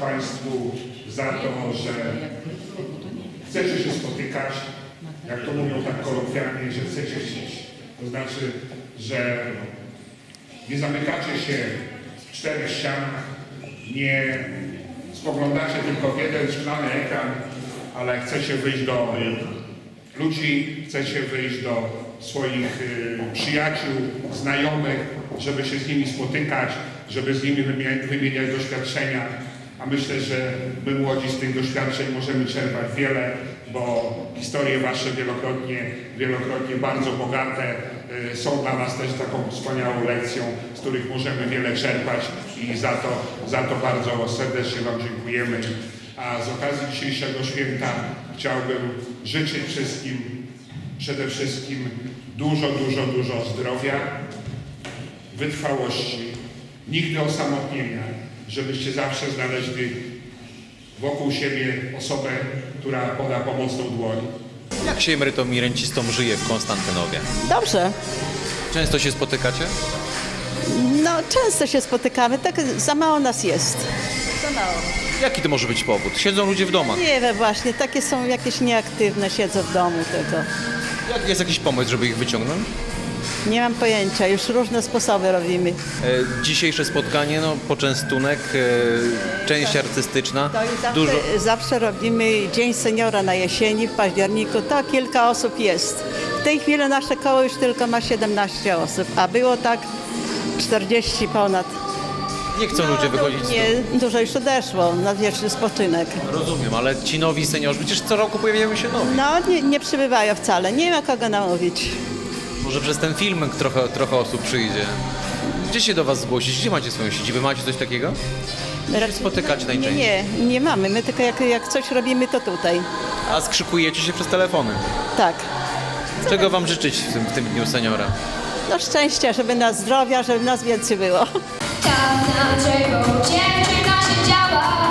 Państwu za to, że chcecie się spotykać, jak to mówią tak kolokwialnie, że chcecie chcieć. To znaczy, że nie zamykacie się w czterech ścianach, nie spoglądacie tylko w jeden szklany ekran, ale chcecie wyjść do ludzi, chcecie wyjść do swoich y, przyjaciół, znajomych, żeby się z nimi spotykać, żeby z nimi wymieniać doświadczenia. A myślę, że my młodzi z tych doświadczeń możemy czerpać wiele, bo historie wasze wielokrotnie, wielokrotnie bardzo bogate y, są dla nas też taką wspaniałą lekcją, z których możemy wiele czerpać i za to, za to bardzo serdecznie Wam dziękujemy. A z okazji dzisiejszego święta chciałbym życzyć wszystkim przede wszystkim dużo, dużo, dużo zdrowia, wytrwałości, nigdy osamotnienia, żebyście zawsze znaleźli wokół siebie osobę, która poda pomocną dłoń. Jak się emerytom i rencistom żyje w Konstantynowie? Dobrze. Często się spotykacie? No, często się spotykamy, tak za mało nas jest. Za mało. Jaki to może być powód? Siedzą ludzie w domach. Nie wiem właśnie, takie są jakieś nieaktywne, siedzą w domu tylko. Jak jest jakiś pomysł, żeby ich wyciągnąć? Nie mam pojęcia, już różne sposoby robimy. E, dzisiejsze spotkanie, no poczęstunek, e, część artystyczna. To i zawsze, Dużo. zawsze robimy Dzień Seniora na jesieni w październiku, to kilka osób jest. W tej chwili nasze koło już tylko ma 17 osób, a było tak 40 ponad. Nie chcą ludzie wychodzić z domu. Nie, dużo już odeszło na wieczny spoczynek. Rozumiem, ale ci nowi seniorzy, przecież co roku pojawiają się nowi. No, nie, nie przybywają wcale, nie ma kogo namówić. Może przez ten film trochę, trochę osób przyjdzie. Gdzie się do was zgłosić? Gdzie macie swoją siedzibę? Macie coś takiego? Gdzie się spotykacie Nie, najczęściej? nie, nie mamy. My tylko jak, jak coś robimy, to tutaj. A skrzykujecie się przez telefony. Tak. Czego wam życzyć w tym, w tym dniu seniora? No szczęścia, żeby nas zdrowia, żeby nas więcej było. Tam na drzewo dziewczyna siedziała, czarne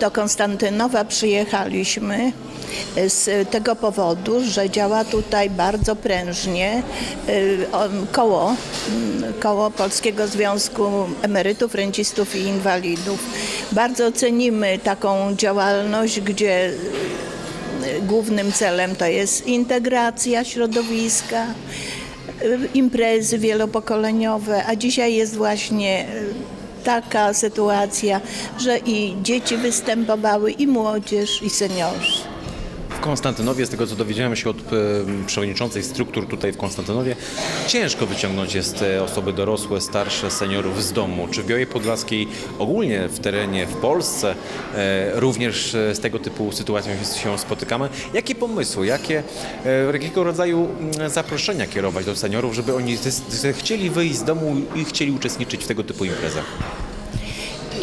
Do Konstantynowa przyjechaliśmy z tego powodu, że działa tutaj bardzo prężnie o- koło, mm, koło Polskiego Związku Emerytów, Rencistów i Inwalidów. Bardzo cenimy taką działalność, gdzie y, głównym celem to jest integracja środowiska, imprezy wielopokoleniowe, a dzisiaj jest właśnie taka sytuacja, że i dzieci występowały, i młodzież, i seniorzy. W Konstantynowie, z tego co dowiedziałem się od przewodniczącej struktur tutaj w Konstantynowie, ciężko wyciągnąć jest e, osoby dorosłe, starsze, seniorów z domu. Czy w Białej Podlaskiej ogólnie w terenie, w Polsce e, również e, z tego typu sytuacją się- spotykamy? Jakie pomysły, jakie, jakiego rodzaju mm, zaproszenia kierować do seniorów, żeby oni chcieli wyjść z domu i chcieli uczestniczyć w tego typu imprezach?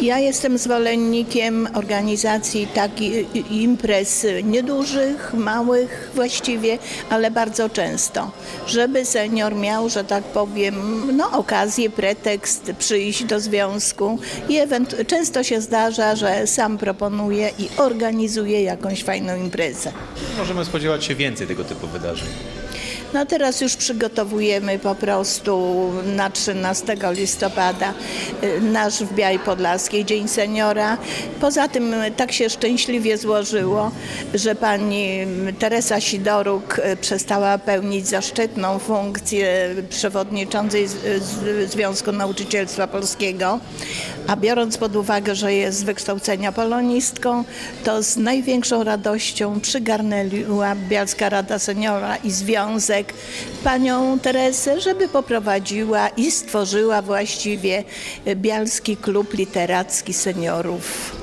Ja jestem zwolennikiem organizacji takich imprez niedużych, małych właściwie, ale bardzo często, żeby senior miał, że tak powiem, no, okazję, pretekst przyjść do związku i często się zdarza, że sam proponuje i organizuje jakąś fajną imprezę. Możemy spodziewać się więcej tego typu wydarzeń. No teraz już przygotowujemy po prostu na 13 listopada y, nasz w Białej Podlaskiej Dzień Seniora. Poza tym y, tak się szczęśliwie złożyło, że pani mm, Teresa Sidoruk y, przestała pełnić zaszczytną funkcję przewodniczącej Związku Nauczycielstwa Polskiego, a biorąc pod uwagę, że jest z wykształcenia polonistką, to z największą radością przygarnęła Bialska Rada Seniora i Związek panią Teresę, żeby poprowadziła i stworzyła właściwie Bialski Klub Literacki Seniorów.